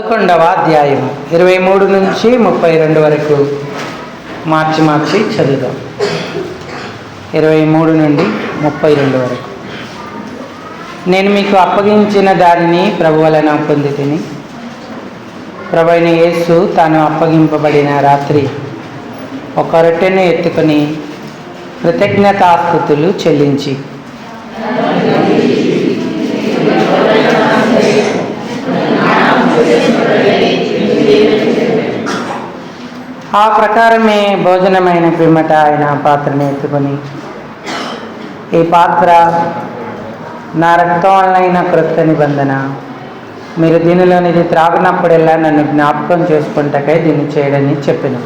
పదకొండవ అధ్యాయం ఇరవై మూడు నుంచి ముప్పై రెండు వరకు. మార్చి మార్చి చదువుదాం. ఇరవై మూడు నుండి ముప్పై రెండు వరకు. నేను మీకు అప్పగించిన దానిని ప్రభువలన పొంది తిని ప్రభైన యేసు తాను అప్పగింపబడిన రాత్రి ఒక రొట్టెను ఎత్తుకొని కృతజ్ఞతాస్థుతులు చెల్లించి ఆ ప్రకారమే భోజనమైన పిమ్మట ఆయన పాత్రని ఎత్తుకొని ఈ పాత్ర నా రక్తం వలన క్రొత్త నిబంధన. మీరు దీనిలోనిది త్రాగినప్పుడెల్లా నన్ను జ్ఞాపకం చేసుకుంటకై దీన్ని చేయడని చెప్పిన.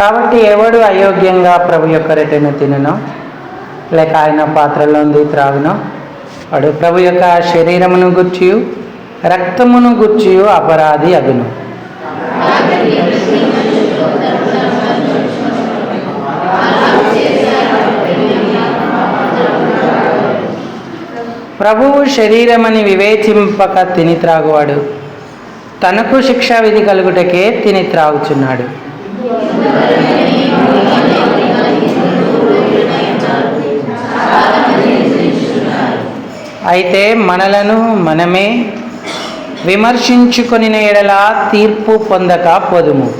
కాబట్టి ఎవడు అయోగ్యంగా ప్రభు యొక్క రెట్టెను తిననో? లేక ఆయన పాత్రలోంది త్రాగును. వాడు ప్రభు యొక్క శరీరమును గుర్చియు రక్తమును గుర్చియు అపరాధి అగును. ప్రభువు శరీరమని వివేచింపక తిని త్రాగువాడు. తనకు శిక్షా విధి కలుగుటకే తిని త్రాగుచున్నాడు. అయితే మనలను మనమే విమర్శించుకొని ఎడల తీర్పు పొందక పొదుము.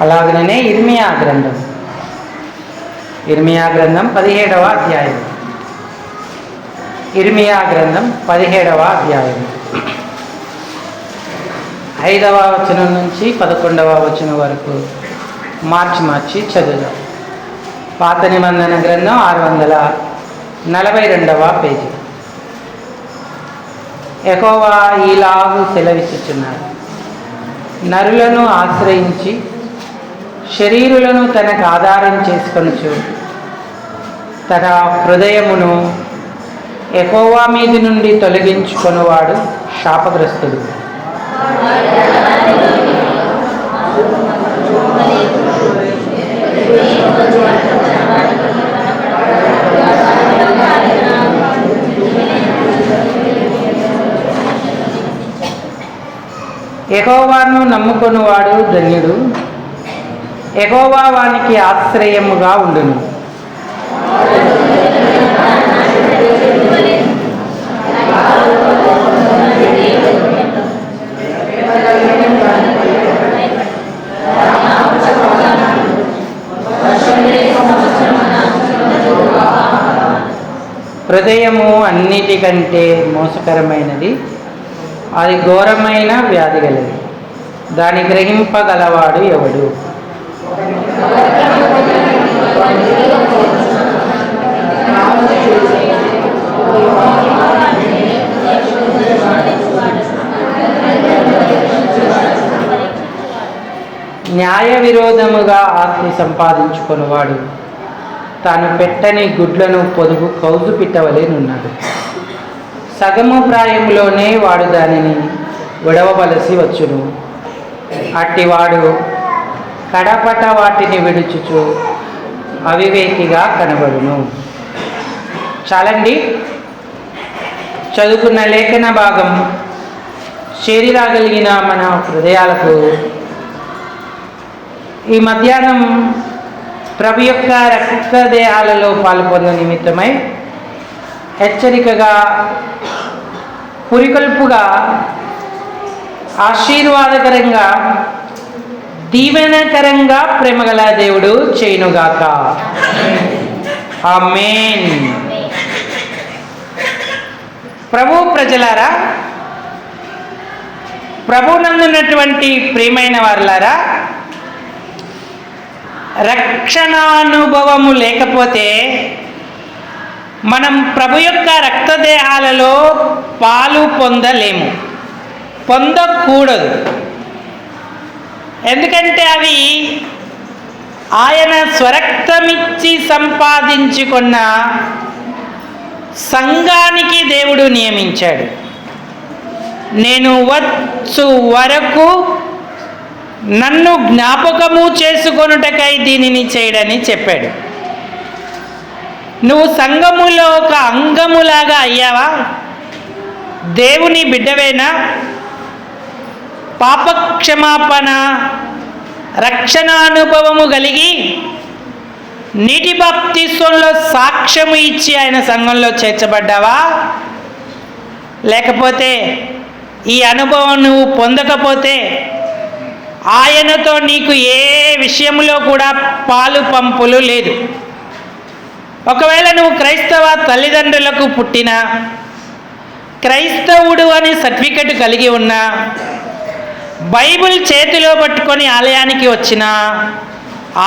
అలాగనే ఇర్మియా గ్రంథం. ఇర్మియా గ్రంథం పదిహేడవ అధ్యాయం. ఇర్మియా గ్రంథం పదిహేడవ అధ్యాయం. ఐదవ వచనం నుంచి పదకొండవ వచనం వరకు మార్చి మార్చి చదువుదాం. పాత నిబంధన గ్రంథం ఆరు వందల నలభై రెండవ పేజీ. ఎకోవా ఈలాగు సెలవిచ్చుచున్నారు నరులను ఆశ్రయించి శరీరులను తనకు ఆధారం చేసుకొనుచు తన హృదయమును ఎకోవా మీది నుండి తొలగించుకొనువాడు శాపగ్రస్తుడు. ఎహోవాను నమ్ముకొనువాడు ధన్యుడు. ఎహోవా వానికి ఆశ్రయముగా ఉండును. హృదయము అన్నిటికంటే మోసకరమైనది. అది ఘోరమైన వ్యాధి గలది దాని గ్రహింపగలవాడు ఎవడు? న్యాయ విరోధముగా ఆస్తి సంపాదించుకున్నవాడు తాను పెట్టని గుడ్లను పొదుగు కౌజు పిట్టవలేనున్నాడు సగము ప్రాయంలోనే వాడు దానిని విడవవలసి వచ్చును. అట్టివాడు కడపట వాటిని విడుచుచు అవివేకిగా కనబడును. చాలండి. చదువుకున్న లేఖన భాగం చేరిరాగలిగిన మన హృదయాలకు ఈ మధ్యాహ్నం ప్రభు యొక్క రక్తదేహాలలో పాల్పొంద నిమిత్తమై హెచ్చరికగా పురికొల్పుగా ఆశీర్వాదకరంగా దీవెనకరంగా ప్రేమగల దేవుడు చేయునుగాక. ఆమేన్. ప్రభు ప్రజలారా ప్రభునందున్నటువంటి ప్రియమైన వారులారా రక్షణానుభవము లేకపోతే మనం ప్రభు యొక్క రక్తదేహాలలో పాలు పొందలేము. పొందకూడదు. ఎందుకంటే అవి ఆయన స్వరక్తమిచ్చి సంపాదించుకున్న సంఘానికి దేవుడు నియమించాడు. నేను వచ్చు వరకు నన్ను జ్ఞాపకము చేసుకొనుటకై దీనిని చేయడని చెప్పాడు. నువ్వు సంఘములో ఒక అంగములాగా అయ్యావా? దేవుని బిడ్డవేనా? పాపక్షమాపణ రక్షణ అనుభవము కలిగి నీటి బాప్తిస్వంలో సాక్ష్యము ఇచ్చి ఆయన సంఘంలో చేర్చబడ్డావా? లేకపోతే ఈ అనుభవం నువ్వు పొందకపోతే ఆయనతో నీకు ఏ విషయంలో కూడా పాలు పంపులు లేదు. ఒకవేళ నువ్వు క్రైస్తవ తల్లిదండ్రులకు పుట్టిన క్రైస్తవుడు అని సర్టిఫికెట్ కలిగి ఉన్నా బైబిల్ చేతిలో పట్టుకొని ఆలయానికి వచ్చిన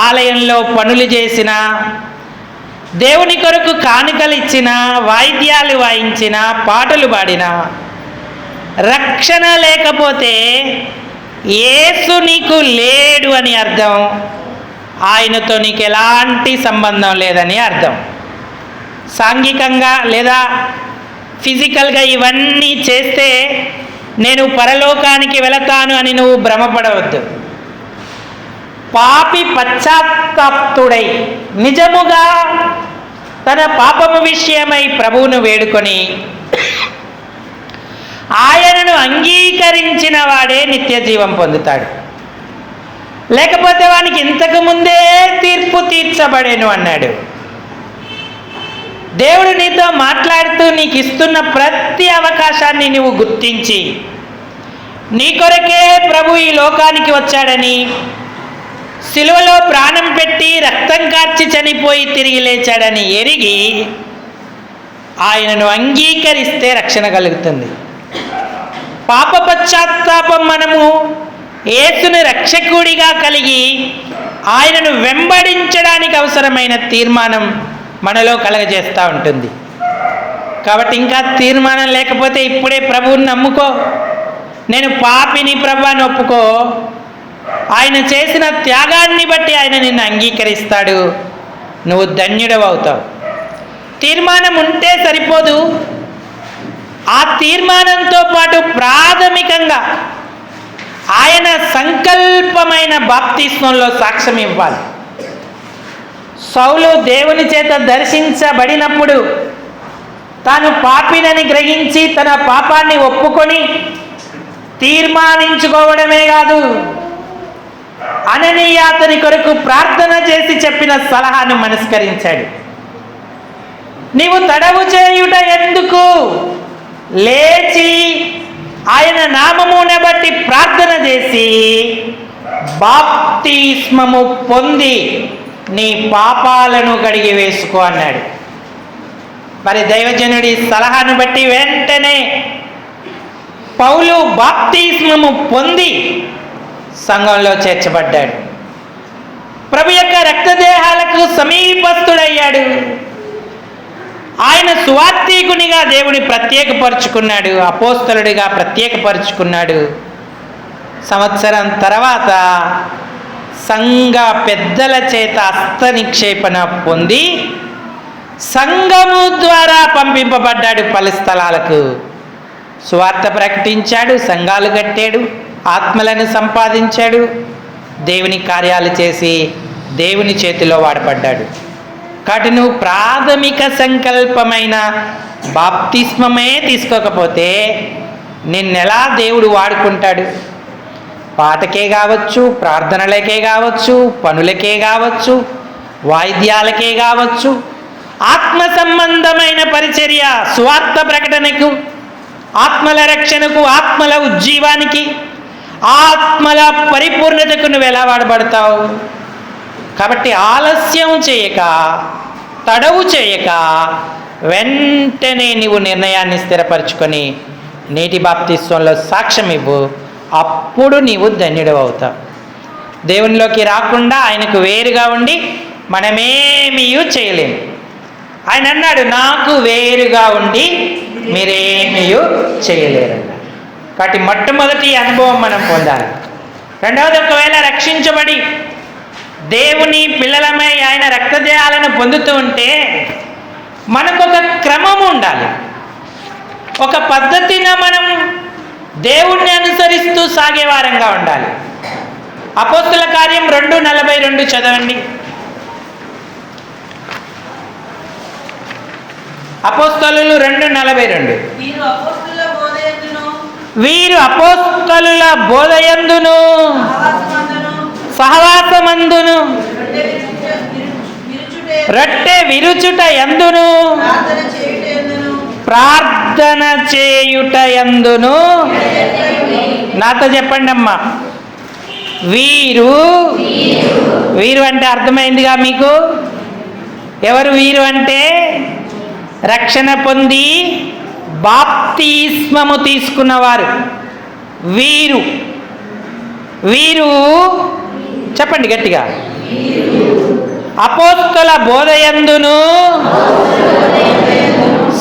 ఆలయంలో పనులు చేసిన దేవుని కొరకు కానుకలు ఇచ్చిన వాయిద్యాలు వాయించిన పాటలు పాడిన రక్షణ లేకపోతే యేసు నీకు లేడు అని అర్థం. ఆయనతో నీకు ఎలాంటి సంబంధం లేదని అర్థం. సాంఘికంగా లేదా ఫిజికల్గా ఇవన్నీ చేస్తే నేను పరలోకానికి వెళతాను అని నువ్వు భ్రమపడవద్దు. పాపి పశ్చాత్తాప్తుడై నిజముగా తన పాపము విషయమై ప్రభువును వేడుకొని ఆయనను అంగీకరించిన వాడే నిత్య జీవం పొందుతాడు. లేకపోతే వానికి ఇంతకు ముందే తీర్పు తీర్చబడేను అన్నాడు. దేవుడు నీతో మాట్లాడుతూ నీకు ఇస్తున్న ప్రతి అవకాశాన్ని నువ్వు గుర్తించి నీ కొరకే ప్రభు ఈ లోకానికి వచ్చాడని సిలువలో ప్రాణం పెట్టి రక్తం కార్చి చనిపోయి తిరిగి లేచాడని ఎరిగి ఆయనను అంగీకరిస్తే రక్షణ కలుగుతుంది. పాప పశ్చాత్తాపం మనము ఏసుని రక్షకుడిగా కలిగి ఆయనను వెంబడించడానికి అవసరమైన తీర్మానం మనలో కలగజేస్తూ ఉంటుంది. కాబట్టి ఇంకా తీర్మానం లేకపోతే ఇప్పుడే ప్రభువుని నమ్ముకో. నేను పాపిని ప్రభాని ఒప్పుకో. ఆయన చేసిన త్యాగాన్ని బట్టి ఆయన నిన్ను అంగీకరిస్తాడు. నువ్వు ధన్యుడవు అవుతావు. తీర్మానం ఉంటే సరిపోదు. ఆ తీర్మానంతో పాటు ప్రాథమికంగా ఆయన సంకల్పమైన బాప్తిస్మంలో సాక్ష్యం ఇవ్వాలి. సౌలు దేవుని చేత దర్శించబడినప్పుడు తాను పాపినని గ్రహించి తన పాపాన్ని ఒప్పుకొని తీర్మానించుకోవడమే కాదు అననీయ అతని కొరకు ప్రార్థన చేసి చెప్పిన సలహాను మనస్కరించాడు. నీవు తడవు చేయుట ఎందుకు? లేచి ఆయన నామమునే బట్టి ప్రార్థన చేసి బాప్తిస్మము పొంది నీ పాపాలను కడిగి వేసుకో అన్నాడు. మరి దైవజనుడి సలహాను బట్టి వెంటనే పౌలు బాప్తిస్మము పొంది సంఘంలో చేర్చబడ్డాడు. ప్రభు యొక్క రక్తదేహాలకు సమీపస్థుడయ్యాడు. ఆయన సువార్తీకునిగా దేవుని ప్రత్యేకపరుచుకున్నాడు అపోస్తలుడిగా ప్రత్యేకపరుచుకున్నాడు. సంవత్సరం తర్వాత సంఘ పెద్దల చేత హస్త నిక్షేపణ పొంది సంఘము ద్వారా పంపింపబడ్డాడు పలు స్థలాలకు. సువార్త ప్రకటించాడు సంఘాలు కట్టాడు ఆత్మలను సంపాదించాడు దేవుని కార్యాలు చేసి దేవుని చేతిలో వాడబడ్డాడు. కాబట్టి నువ్వు ప్రాథమిక సంకల్పమైన బాప్తిస్మమే తీసుకోకపోతే నిన్నెలా దేవుడు వాడుకుంటాడు? పాటకే కావచ్చు ప్రార్థనలకే కావచ్చు పనులకే కావచ్చు వాయిద్యాలకే కావచ్చు ఆత్మ సంబంధమైన పరిచర్య స్వార్థ ప్రకటనకు ఆత్మల రక్షణకు ఆత్మల ఉజ్జీవానికి ఆత్మల పరిపూర్ణతకు నువ్వు ఎలా వాడబడతావు? కాబట్టి ఆలస్యం చేయక తడవు చేయక వెంటనే నీవు నిర్ణయాన్ని స్థిరపరచుకొని నీటి బాప్తిస్వంలో సాక్ష్యం ఇవ్వు. అప్పుడు నీవు ధన్యుడు అవుతావు దేవునిలోకి రాకుండా ఆయనకు వేరుగా ఉండి మనమేమీ చేయలేము ఆయన అన్నాడు నాకు వేరుగా ఉండి మీరేమీ చేయలేరు కాబట్టి మొట్టమొదటి అనుభవం మనం పొందాలి. రెండవది ఒకవేళ రక్షించబడి దేవుని పిల్లలమై ఆయన రక్తదేహాలను పొందుతూ ఉంటే మనకు ఒక క్రమం ఉండాలి. ఒక పద్ధతిన మనం దేవుణ్ణి అనుసరిస్తూ సాగేవారంగా ఉండాలి. అపోస్తుల కార్యం రెండు నలభై రెండు చదవండి. అపోస్తలు రెండు నలభై రెండు. మీరు అపోస్తుల బోధయందును వీరు అపోస్తలుల బోధయందును సహవాసమందును సహవాసమందును రొట్టె విరుచుట- ఎందును ప్రార్థన ప్రార్థన చేయుట ఎందును నాతో చెప్పండి అమ్మా వీరు వీరు అంటే అర్థమైందిగా మీకు? ఎవరు వీరు అంటే? రక్షణ పొంది బాప్తిస్మము తీసుకున్నవారు. వీరు. వీరు చెప్పండి గట్టిగా. అపోస్తుల బోధయందును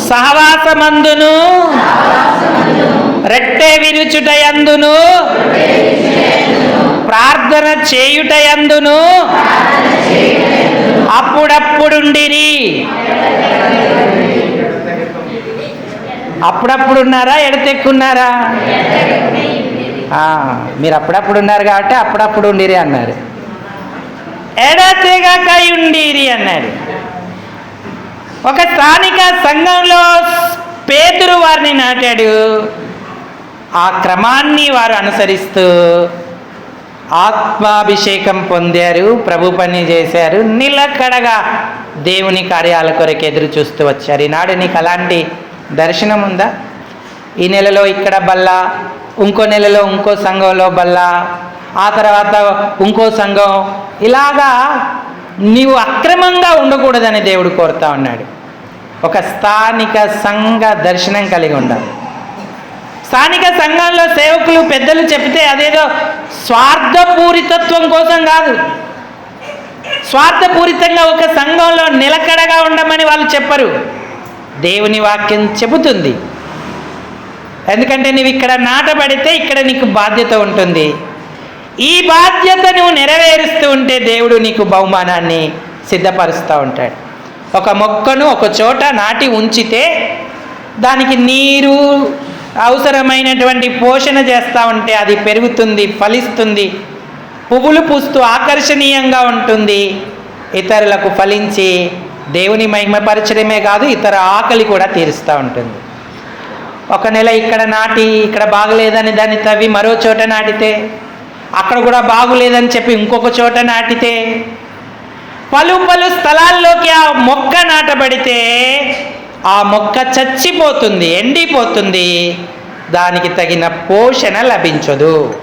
సహవాసమందును రెట్టె విరుచుటయందును ప్రార్థన చేయుటయందును అప్పుడప్పుడుండిరి. అప్పుడప్పుడున్నారా ఎడతెక్కున్నారా? మీరు అప్పుడప్పుడు ఉన్నారు కాబట్టి అప్పుడప్పుడు ఉండిరి అన్నారు. ఎడతెగక ఉండిరి అన్నారు. ఒక స్థానిక సంఘంలో పేతురు వారిని నాటాడు. ఆ క్రమాన్ని వారు అనుసరిస్తూ ఆత్మాభిషేకం పొందారు ప్రభు పని చేశారు. నిలకడగా దేవుని కార్యాల కొరకు ఎదురు చూస్తూ వచ్చారు. ఈనాడు నీకు అలాంటి దర్శనం ఉందా ఈ నెలలో ఇక్కడ బల్ల ఇంకో నెలలో ఇంకో సంఘంలో బల్ల ఆ తర్వాత ఇంకో సంఘం. ఇలాగా నీవు అక్రమంగా ఉండకూడదని దేవుడు కోరుతా ఉన్నాడు. ఒక స్థానిక సంఘ దర్శనం కలిగి ఉండాలి. స్థానిక సంఘంలో సేవకులు పెద్దలు చెప్తే అదేదో స్వార్థపూరితత్వం కోసం కాదు. స్వార్థపూరితంగా ఒక సంఘంలో నిలకడగా ఉండమని వాళ్ళు చెప్పరు. దేవుని వాక్యం చెబుతుంది. ఎందుకంటే నువ్వు ఇక్కడ నాటబడితే ఇక్కడ నీకు బాధ్యత ఉంటుంది. ఈ బాధ్యత నువ్వు నెరవేరుస్తూ ఉంటే దేవుడు నీకు బహుమానాన్ని సిద్ధపరుస్తూ ఉంటాడు. ఒక మొక్కను ఒక చోట నాటి ఉంచితే దానికి నీరు అవసరమైనటువంటి పోషణ చేస్తూ ఉంటే అది పెరుగుతుంది ఫలిస్తుంది. పువ్వులు పూస్తూ ఆకర్షణీయంగా ఉంటుంది. ఇతరులకు ఫలించి దేవుని మహిమపరచడమే కాదు ఇతర ఆకలి కూడా తీరుస్తూ ఉంటుంది. ఒక నెల ఇక్కడ నాటి ఇక్కడ బాగలేదని దాన్ని తవ్వి మరో చోట నాటితే అక్కడ కూడా బాగులేదని చెప్పి ఇంకొక చోట నాటితే పలు పలు స్థలాల్లోకి ఆ మొక్క నాటబడితే ఆ మొక్క చచ్చిపోతుంది ఎండిపోతుంది. దానికి తగిన పోషణ లభించదు.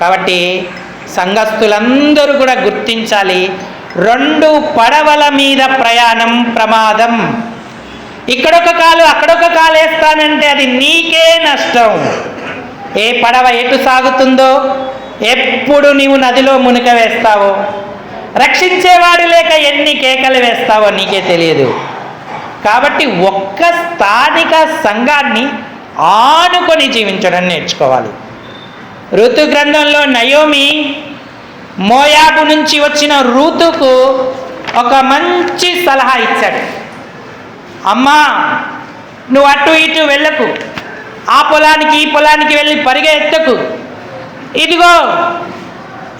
కాబట్టి సంఘస్థులందరూ కూడా గుర్తించాలి. రెండు పడవల మీద ప్రయాణం ప్రమాదం. ఇక్కడొక కాలు అక్కడొక కాలు వేస్తానంటే అది నీకే నష్టం. ఏ పడవ ఎటు సాగుతుందో ఎప్పుడు నీవు నదిలో మునక వేస్తావో రక్షించేవాడు లేక ఎన్ని కేకలు వేస్తావో నీకే తెలియదు. కాబట్టి ఒక్క స్థానిక సంఘాన్ని ఆనుకొని జీవించడం నేర్చుకోవాలి. ఋతు గ్రంథంలో నయోమి మోయాబు నుంచి వచ్చిన ఋతుకు ఒక మంచి సలహా ఇచ్చాడు. అమ్మా నువ్వు అటు ఇటు వెళ్ళకు. ఆ పొలానికి ఈ పొలానికి వెళ్ళి పరిగెత్తకు ఇదిగో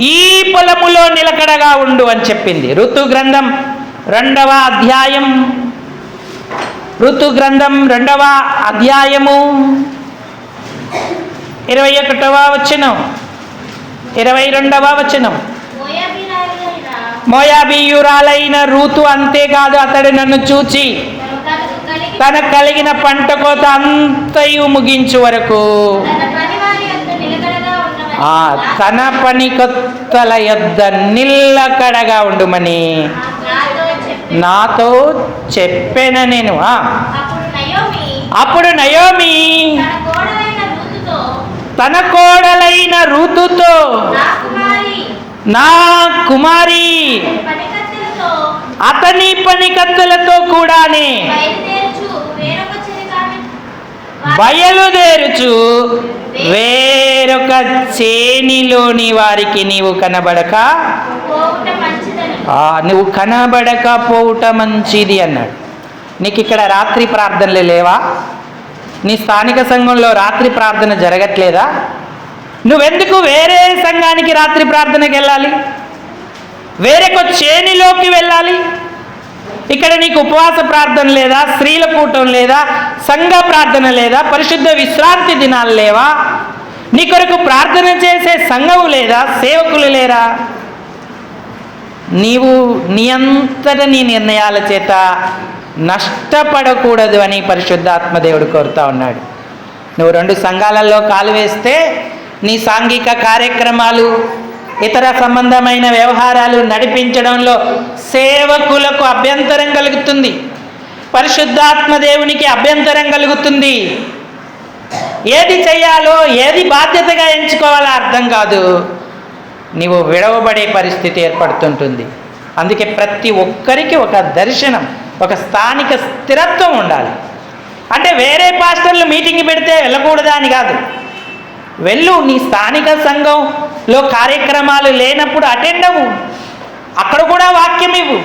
ఈ పొలములో నిలకడగా ఉండు అని చెప్పింది ఋతు గ్రంథం రెండవ అధ్యాయం. ఋతు గ్రంథం రెండవ అధ్యాయము. ఇరవై ఒకటవ వచనం. ఇరవై రెండవ వచనం. మోయాబీయురాలైన రూతు అంతేకాదు అతడు నన్ను చూచి తనకు కలిగి తనకు కలిగిన పంట కోత అంతయు ముగించు వరకు తన పని కొత్తల యొద్ద నిల్లకడగా ఉండుమని. నాతో చెప్పి. నాతో చెప్పాన నేను ఆ, అప్పుడు నయోమి. తన కోడలైన ఋతుతో నా కుమారి. పనికత్తెలతో. అతని పని కత్తులతో కూడానే బయలుదేరుచు వేరొక చేనిలోని వారికి నీవు కనబడక నువ్వు కనబడకపోవుట మంచిది అన్నాడు. నీకు ఇక్కడ రాత్రి ప్రార్థనలు లేవా? నీ స్థానిక సంఘంలో రాత్రి ప్రార్థన జరగట్లేదా? నువ్వెందుకు వేరే సంఘానికి రాత్రి ప్రార్థనకి వెళ్ళాలి? వేరొక చేనిలోకి వెళ్ళాలి? ఇక్కడ నీకు ఉపవాస ప్రార్థన లేదా స్త్రీల కూటం లేదా సంఘ ప్రార్థన లేదా పరిశుద్ధ విశ్రాంతి దినాలు లేవా? నీ కొరకు ప్రార్థన చేసే సంఘము లేదా సేవకులు లేరా? నీవు నీ అంతట నీ నిర్ణయాల చేత నష్టపడకూడదు అని పరిశుద్ధాత్మదేవుడు కోరుతా ఉన్నాడు. నువ్వు రెండు సంఘాలలో కాలు వేస్తే నీ సాంఘిక కార్యక్రమాలు ఇతర సంబంధమైన వ్యవహారాలు నడిపించడంలో సేవకులకు అభ్యంతరం కలుగుతుంది. పరిశుద్ధాత్మ దేవునికి అభ్యంతరం కలుగుతుంది. ఏది చేయాలో ఏది బాధ్యతగా ఎంచుకోవాలో అర్థం కాదు. నీవు విడవబడే పరిస్థితి ఏర్పడుతుంటుంది. అందుకే ప్రతి ఒక్కరికి ఒక దర్శనం ఒక స్థానిక స్థిరత్వం ఉండాలి. అంటే వేరే పాస్టర్లు మీటింగ్ పెడితే వెళ్ళకూడదా అని కాదు. వెళ్ళు నీ స్థానిక సంఘం లో కార్యక్రమాలు లేనప్పుడు అటెండ్ అవ్వు. అక్కడ కూడా వాక్యం ఇవ్వు.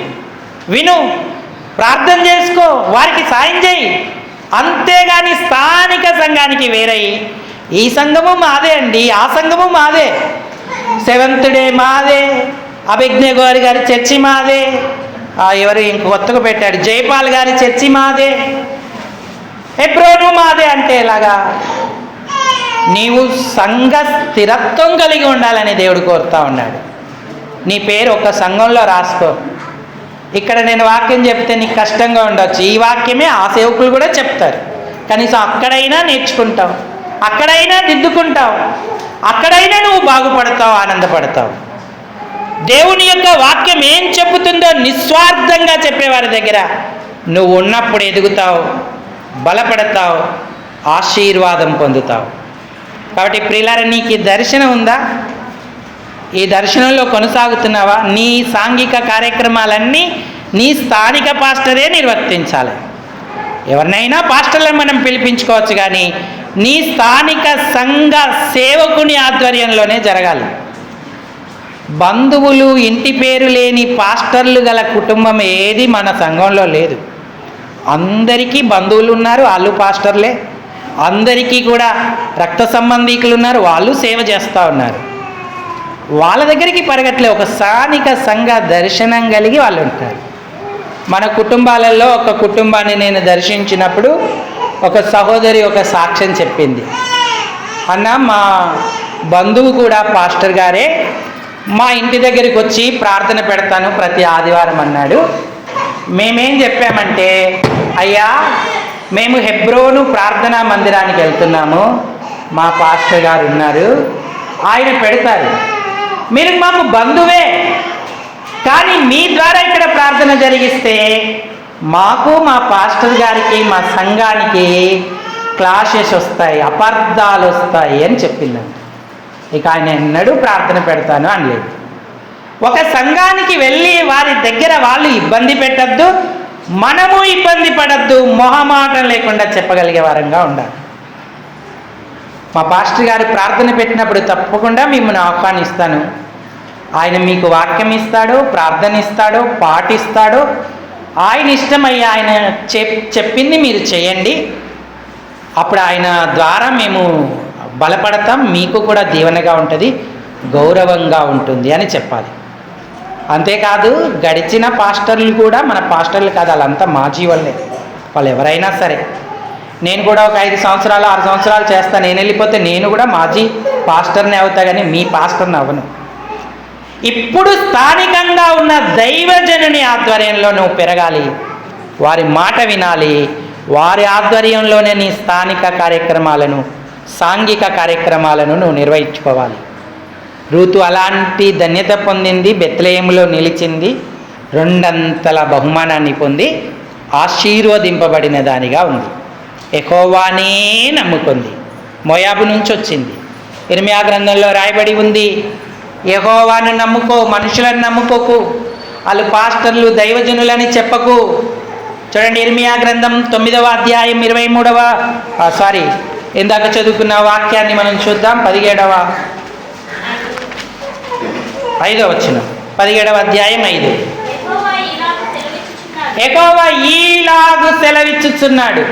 విను. ప్రార్థన చేసుకో. వారికి సాయం చేయి. అంతేగాని స్థానిక సంఘానికి వేరై ఈ సంఘము మాదే అండి ఆ సంఘము మాదే. సెవెంత్ డే మాదే. అభిజ్ఞ గోరి గారి చర్చి మాదే. ఎవరు ఇంక కొత్తగా పెట్టాడు? జైపాల్ గారి చర్చి మాదే. ఎబ్రోను మాదే అంటే ఎలాగా? నీవు సంఘ స్థిరత్వం కలిగి ఉండాలని దేవుడు కోరుతా ఉన్నాడు. నీ పేరు ఒక సంఘంలో రాసుకో. ఇక్కడ నేను వాక్యం చెప్తే నీకు కష్టంగా ఉండొచ్చు. ఈ వాక్యమే ఆ సేవకులు కూడా చెప్తారు. కనీసం అక్కడైనా నేర్చుకుంటావు. అక్కడైనా దిద్దుకుంటావు. అక్కడైనా నువ్వు బాగుపడతావు ఆనందపడతావు. దేవుని యొక్క వాక్యం ఏం చెబుతుందో నిస్వార్థంగా చెప్పేవారి దగ్గర నువ్వు ఉన్నప్పుడు ఎదుగుతావు బలపడతావు ఆశీర్వాదం పొందుతావు. కాబట్టి ప్రియులార నీకు దర్శనం ఉందా? ఈ దర్శనంలో కొనసాగుతున్నావా? నీ సాంఘిక కార్యక్రమాలన్నీ నీ స్థానిక పాస్టరే నిర్వర్తించాలి. ఎవరినైనా పాస్టర్లను మనం పిలిపించుకోవచ్చు కానీ నీ స్థానిక సంఘ సేవకుని ఆధ్వర్యంలోనే జరగాలి. బంధువులు ఇంటి పేరు లేని పాస్టర్లు గల కుటుంబం ఏది మన సంఘంలో లేదు. అందరికీ బంధువులు ఉన్నారు వాళ్ళు పాస్టర్లే. అందరికీ కూడా రక్త సంబంధీకులు ఉన్నారు వాళ్ళు సేవ చేస్తూ ఉన్నారు. వాళ్ళ దగ్గరికి పెరగట్లే ఒక స్థానిక సంఘ దర్శనం కలిగి వాళ్ళు ఉంటారు. మన కుటుంబాలలో ఒక కుటుంబాన్ని నేను దర్శించినప్పుడు ఒక సహోదరి ఒక సాక్ష్యం చెప్పింది. అన్న మా బంధువు కూడా పాస్టర్ గారే మా ఇంటి దగ్గరికి వచ్చి ప్రార్థన పెడతాను ప్రతి ఆదివారం అన్నాడు. మేమేం చెప్పామంటే అయ్యా మేము హెబ్రోను ప్రార్థనా మందిరానికి వెళ్తున్నాము. మా పాస్టర్ గారు ఉన్నారు. ఆయన పెడతారు. మీరు మాకు బంధువే. కానీ మీ ద్వారా ఇక్కడ ప్రార్థన జరిగిస్తే మాకు మా పాస్టర్ గారికి మా సంఘానికి క్లాషెస్ వస్తాయి అపార్థాలు వస్తాయి అని చెప్పిందండి ఇక ఆయన ఎన్నడూ ప్రార్థన పెడతాను అనలేదు. ఒక సంఘానికి వెళ్ళి వారి దగ్గర వాళ్ళు ఇబ్బంది పెట్టద్దు. మనము ఇబ్బంది పడద్దు మొహమాటం లేకుండా చెప్పగలిగే వారంగా ఉండాలి. మా పాస్టర్ గారు ప్రార్థన పెట్టినప్పుడు తప్పకుండా మిమ్మల్ని ఆహ్వానిస్తాను. ఆయన మీకు వాక్యం ఇస్తాడు ప్రార్థన ఇస్తాడు పాటిస్తాడు ఆయన ఇష్టమయ్యి ఆయన చెప్ చెప్పింది మీరు చేయండి. అప్పుడు ఆయన ద్వారా మేము బలపడతాం మీకు కూడా దీవెనగా ఉంటుంది గౌరవంగా ఉంటుంది అని చెప్పాలి. అంతేకాదు గడిచిన పాస్టర్లు కూడా మన పాస్టర్లు కాదు వాళ్ళంతా మాజీ వాళ్ళే వాళ్ళు ఎవరైనా సరే. నేను కూడా ఒక ఐదు సంవత్సరాలు ఆరు సంవత్సరాలు చేస్తాను నేను వెళ్ళిపోతే నేను కూడా మాజీ పాస్టర్ని అవుతా కానీ మీ పాస్టర్ని అవ్వను. ఇప్పుడు స్థానికంగా ఉన్న దైవజనుని ఆధ్వర్యంలో నువ్వు పెరగాలి. వారి మాట వినాలి. వారి ఆధ్వర్యంలోనే నీ స్థానిక కార్యక్రమాలను సాంఘిక కార్యక్రమాలను నువ్వు నిర్వహించుకోవాలి. రుతు అలాంటి ధన్యత పొందింది బెత్లయంలో నిలిచింది రెండంతల బహుమానాన్ని పొంది ఆశీర్వదింపబడిన దానిగా ఉంది. ఎకోవానే నమ్ముకుంది. మోయాబు నుంచి వచ్చింది. ఇర్మియా గ్రంథంలో రాయబడి ఉంది ఎహోవాను నమ్ముకో మనుషులను నమ్ముకోకు వాళ్ళు పాస్టర్లు దైవజనులని చెప్పకు. చూడండి ఇర్మియా గ్రంథం తొమ్మిదవ అధ్యాయం ఇరవై మూడవ సారీ ఇందాక చదువుకున్న వాక్యాన్ని మనం చూద్దాం పదిహేడవ ఐదవ వచ్చిన పదిహేడవ అధ్యాయం ఐదు. ఎక్కువ ఈలాగు సెలవిచ్చుచున్నాడు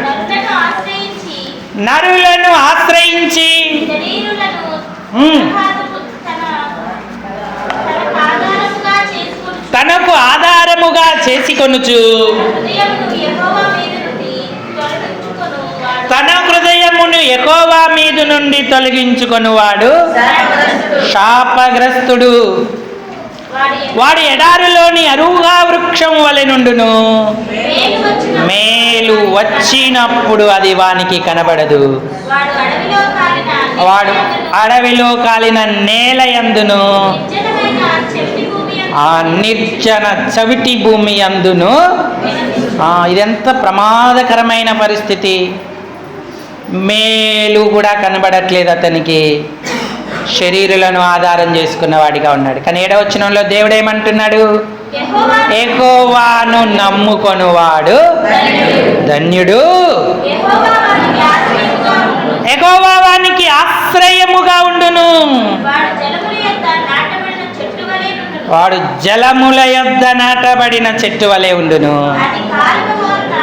నరులను ఆశ్రయించి తనకు ఆధారముగా చేసుకొనుచు నుండి తొలగించుకొనువాడు. తన హృదయమును ఎకోవా మీద నుండి తొలగించుకొనువాడు శాపగ్రస్తుడు. వాడి ఎడారిలోని అరువుగా వృక్షం వలె నుండును. మేలు వచ్చినప్పుడు అది వానికి కనబడదు. వాడు అడవిలో కాలిన నేల యందును. ఆ నిర్జన చవిటి భూమి అందును ఇదెంత ప్రమాదకరమైన పరిస్థితి. మేలు కూడా కనబడట్లేదు అతనికి. శరీరులను ఆధారం చేసుకున్న వాడిగా ఉన్నాడు. కానీ ఏడవచనంలో దేవుడు ఏమంటున్నాడు ఎకోవాను నమ్ముకొనువాడు ధన్యుడు. యెహోవా వానికి ఆశ్రయముగా ఉండును. వాడు జలముల యొద్ద నాటబడిన చెట్టు వలె ఉండును. అది కాలువ ఓరున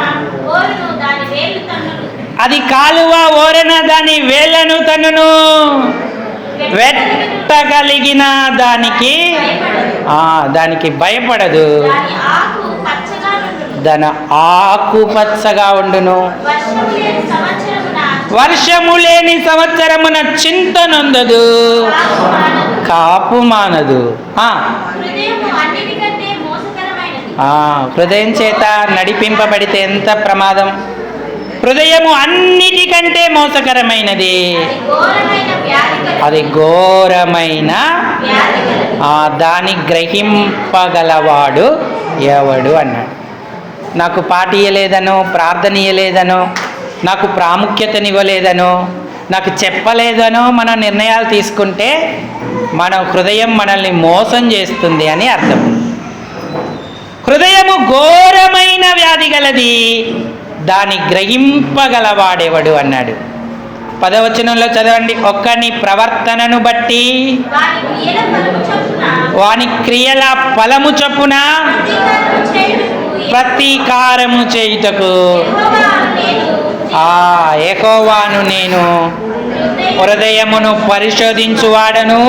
ఓరును దాని వేళ్ళు తన్నులు. అది కాలువ ఓరన దాని వేళ్ళను తన్నును. వెట్టగలిగిన దానికి ఆ దానికి భయపడదు. దాని ఆకుపచ్చగా ఉండును. వర్షము లేని సంవత్సరమున చింతనొందదు చింత నొందదు. కాపు మానదు. హృదయం చేత నడిపింపబడితే ఎంత ప్రమాదం? హృదయము అన్నిటికంటే మోసకరమైనది. అది ఘోరమైన దాని గ్రహింపగలవాడు ఎవడు అన్నాడు. నాకు పాట ఇయ్యలేదనో ప్రార్థన ఇయ్యలేదనో నాకు ప్రాముఖ్యతనివ్వలేదనో నాకు చెప్పలేదనో మన నిర్ణయాలు తీసుకుంటే మన హృదయం మనల్ని మోసం చేస్తుంది అని అర్థం. హృదయము ఘోరమైన వ్యాధి గలది. దాని గ్రహింపగలవాడెవడు అన్నాడు. పదవచనంలో చదవండి. ఒక్కని ప్రవర్తనను బట్టి వాని క్రియల ఫలము చొప్పున ప్రతీకారము చేయుటకు. ఆ ఏకోవాను నేను హృదయ- హృదయమును పరిశోధించువాడను.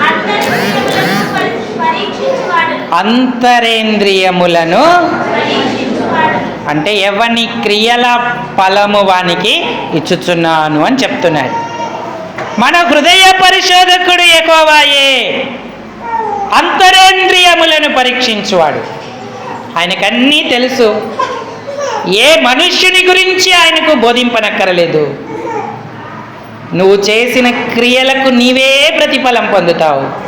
అంతరింద్రియములను పరి- పరీక్షించువాడను. అంతరేంద్రియములను పరీక్షించువాడను. అంటే ఎవని క్రియల ఫలము వానికి ఇచ్చుచున్నాను అని చెప్తున్నాడు. మన హృదయ పరిశోధకుడు ఎక్కువాయే అంతరేంద్రియములను పరీక్షించువాడు. ఆయనకన్నీ తెలుసు. ఏ మనుష్యుని గురించి ఆయనకు బోధింపనక్కరలేదు. నువ్వు చేసిన క్రియలకు నీవే ప్రతిఫలం పొందుతావు.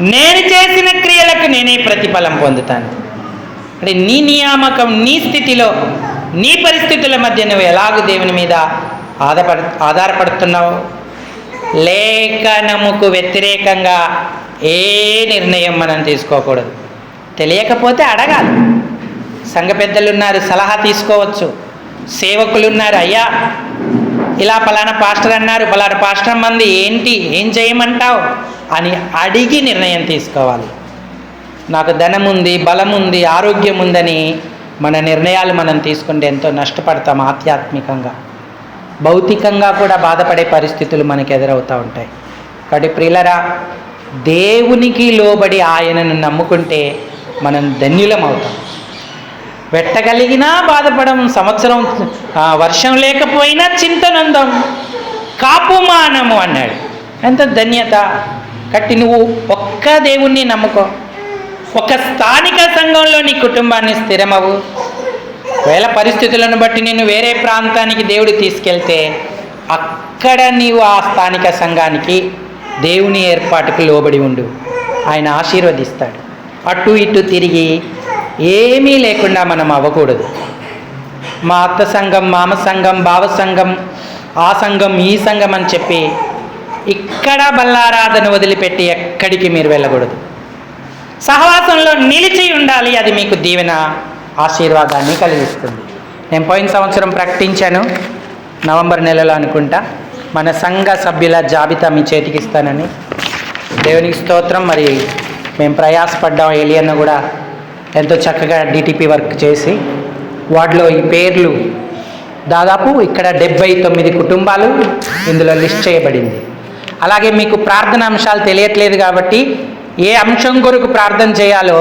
నేను చేసిన క్రియలకు నేనే ప్రతిఫలం పొందుతాను. అంటే నీ నియామకం నీ స్థితిలో నీ పరిస్థితుల మధ్య నువ్వు ఎలాగ దేవుని మీద ఆధారపడ ఆధారపడుతున్నావు? లేఖనముకు వ్యతిరేకంగా ఏ నిర్ణయం మనం తీసుకోకూడదు. తెలియకపోతే అడగాలి. సంఘ పెద్దలు ఉన్నారు సలహా తీసుకోవచ్చు. సేవకులు ఉన్నారు అయ్యా ఇలా పలానా పాస్టర్ అన్నారు పలానా పాస్టర్ మంది ఏంటి ఏం చేయమంటావు? అని అడిగి నిర్ణయం తీసుకోవాలి. నాకు ధనం ఉంది బలం ఉంది ఆరోగ్యం ఉందని మన నిర్ణయాలు మనం తీసుకుంటే ఎంతో నష్టపడతాం ఆధ్యాత్మికంగా. భౌతికంగా కూడా బాధపడే పరిస్థితులు మనకు ఎదురవుతూ ఉంటాయి. కాబట్టి ప్రియులరా దేవునికి లోబడి ఆయనను నమ్ముకుంటే మనం ధన్యులం అవుతాం. పెట్టగలిగినా బాధపడం సంవత్సరం వర్షం లేకపోయినా చింతనందం కాపుమానము అన్నాడు. ఎంత ధన్యత! కట్టి నువ్వు ఒక్క దేవుణ్ణి నమ్ముకో. ఒక స్థానిక సంఘంలో నీ కుటుంబాన్ని స్థిరమవు వేల పరిస్థితులను బట్టి నేను వేరే ప్రాంతానికి దేవుడు తీసుకెళ్తే అక్కడ నీవు ఆ స్థానిక సంఘానికి దేవుని ఏర్పాటుకు లోబడి ఉండు. ఆయన ఆశీర్వదిస్తాడు. అటు ఇటు తిరిగి ఏమీ లేకుండా మనం అవ్వకూడదు. మా అత్త సంఘం మామ సంఘం బావ సంఘం ఆ సంఘం ఈ సంఘం అని చెప్పి ఇక్కడ బల్లారాధన వదిలిపెట్టి ఎక్కడికి మీరు వెళ్ళకూడదు. సహవాసంలో నిలిచి ఉండాలి అది మీకు దీవెన ఆశీర్వాదాన్ని కలిగిస్తుంది. నేను పోయిన సంవత్సరం ప్రకటించాను నవంబర్ నెలలో అనుకుంటా. మన సంఘ సభ్యుల జాబితా మీ చేతికి ఇస్తానని. దేవునికి స్తోత్రం మరి మేము ప్రయాసపడ్డాం ఏలియన్న కూడా ఎంతో చక్కగా డిటిపి వర్క్ చేసి వాటిలో ఈ పేర్లు దాదాపు ఇక్కడ డెబ్బై తొమ్మిది కుటుంబాలు ఇందులో లిస్ట్ చేయబడింది. అలాగే మీకు ప్రార్థన అంశాలు తెలియట్లేదు కాబట్టి ఏ అంశం కొరకు ప్రార్థన చేయాలో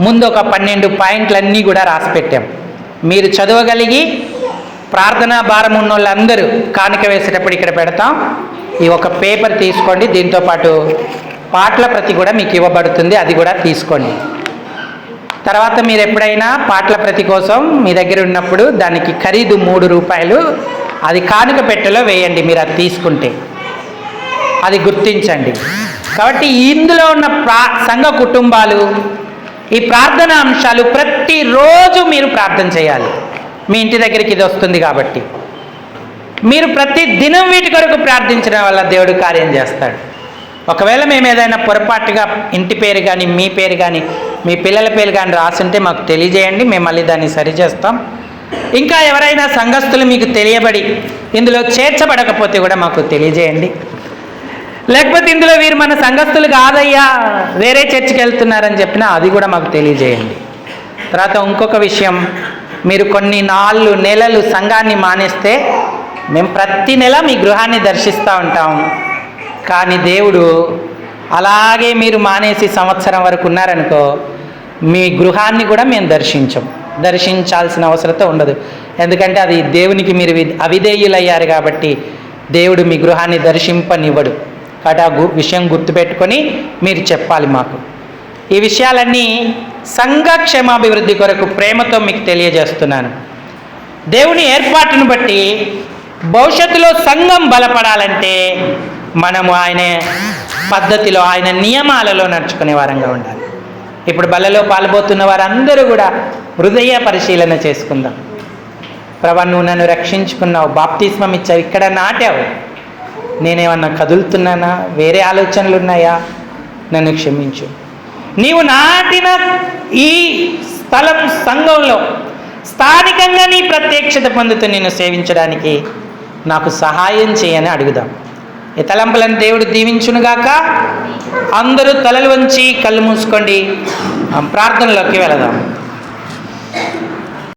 ముందు ఒక పన్నెండు పాయింట్లన్నీ కూడా రాసి పెట్టాం. మీరు చదవగలిగి ప్రార్థనా భారం ఉన్న వాళ్ళందరూ కానుక వేసేటప్పుడు ఇక్కడ పెడతాం. ఈ ఒక పేపర్ తీసుకోండి. దీంతో పాటు పాటల ప్రతి కూడా మీకు ఇవ్వబడుతుంది. అది కూడా తీసుకోండి. తర్వాత మీరు ఎప్పుడైనా పాటల ప్రతి కోసం మీ దగ్గర ఉన్నప్పుడు దానికి ఖరీదు మూడు రూపాయలు అది కానుక పెట్టెలో వేయండి. మీరు అది తీసుకుంటే. అది గుర్తించండి. కాబట్టి ఇందులో ఉన్న ప్రా సంఘ కుటుంబాలు ఈ ప్రార్థన అంశాలు ప్రతిరోజు మీరు ప్రార్థన చేయాలి. మీ ఇంటి దగ్గరికి ఇది వస్తుంది కాబట్టి. మీరు ప్రతి దినం వీటి కొరకు ప్రార్థించడం వల్ల దేవుడు కార్యం చేస్తాడు. ఒకవేళ మేము ఏదైనా పొరపాటుగా ఇంటి పేరు కానీ మీ పేరు కానీ మీ పిల్లల పేరు కానీ రాసుంటే మాకు తెలియజేయండి మేము మళ్ళీ దాన్ని సరిచేస్తాం ఇంకా ఎవరైనా సంఘస్థులు మీకు తెలియబడి ఇందులో చేర్చబడకపోతే కూడా మాకు తెలియజేయండి. లేకపోతే ఇందులో వీరు మన సంఘస్థులు కాదయ్యా. వేరే చర్చికి వెళ్తున్నారని చెప్పినా అది కూడా మాకు తెలియజేయండి. తర్వాత ఇంకొక విషయం. మీరు కొన్ని నాళ్ళు నెలలు సంఘాన్ని మానేస్తే మేము ప్రతి నెల మీ గృహాన్ని దర్శిస్తూ ఉంటాం. కానీ దేవుడు అలాగే మీరు మానేసి సంవత్సరం వరకు ఉన్నారనుకో మీ గృహాన్ని కూడా మేము దర్శించం. దర్శించాల్సిన అవసరత ఉండదు. ఎందుకంటే అది దేవునికి మీరు వి- అవిధేయులయ్యారు కాబట్టి దేవుడు మీ గృహాన్ని దర్శింపనివ్వడు. కాబట్టి ఆ గు విషయం గుర్తుపెట్టుకొని మీరు చెప్పాలి మాకు. ఈ విషయాలన్నీ సంఘ క్షేమాభివృద్ధి కొరకు ప్రేమతో మీకు తెలియజేస్తున్నాను. దేవుని ఏర్పాటును బట్టి భవిష్యత్తులో సంఘం బలపడాలంటే మనము ఆయన పద్ధతిలో ఆయన నియమాలలో నడుచుకునే వారంగా ఉండాలి. ఇప్పుడు బలలో పాల్పోతున్న వారందరూ కూడా హృదయ పరిశీలన చేసుకుందాం. ప్రభా నువ్వు నన్ను రక్షించుకున్నావు బాప్తిస్మం ఇచ్చావు ఇక్కడ నాటావు. నేనేమన్నా కదులుతున్నానా? వేరే ఆలోచనలు ఉన్నాయా నన్ను క్షమించు. నీవు నాటిన ఈ స్థలం సంఘంలో స్థానికంగా నీ ప్రత్యక్షత పొందుతూ నేను సేవించడానికి నాకు సహాయం చేయని అడుగుదాం. ఈ తలంపులను దేవుడు దీవించునుగాక. అందరూ తలలు వంచి కళ్ళు మూసుకోండి. ప్రార్థనలోకి వెళదాం.